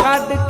ਛੱਡ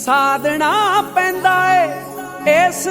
ਸਾਧਣਾ ਪੈਂਦਾ ਏ ਇਸ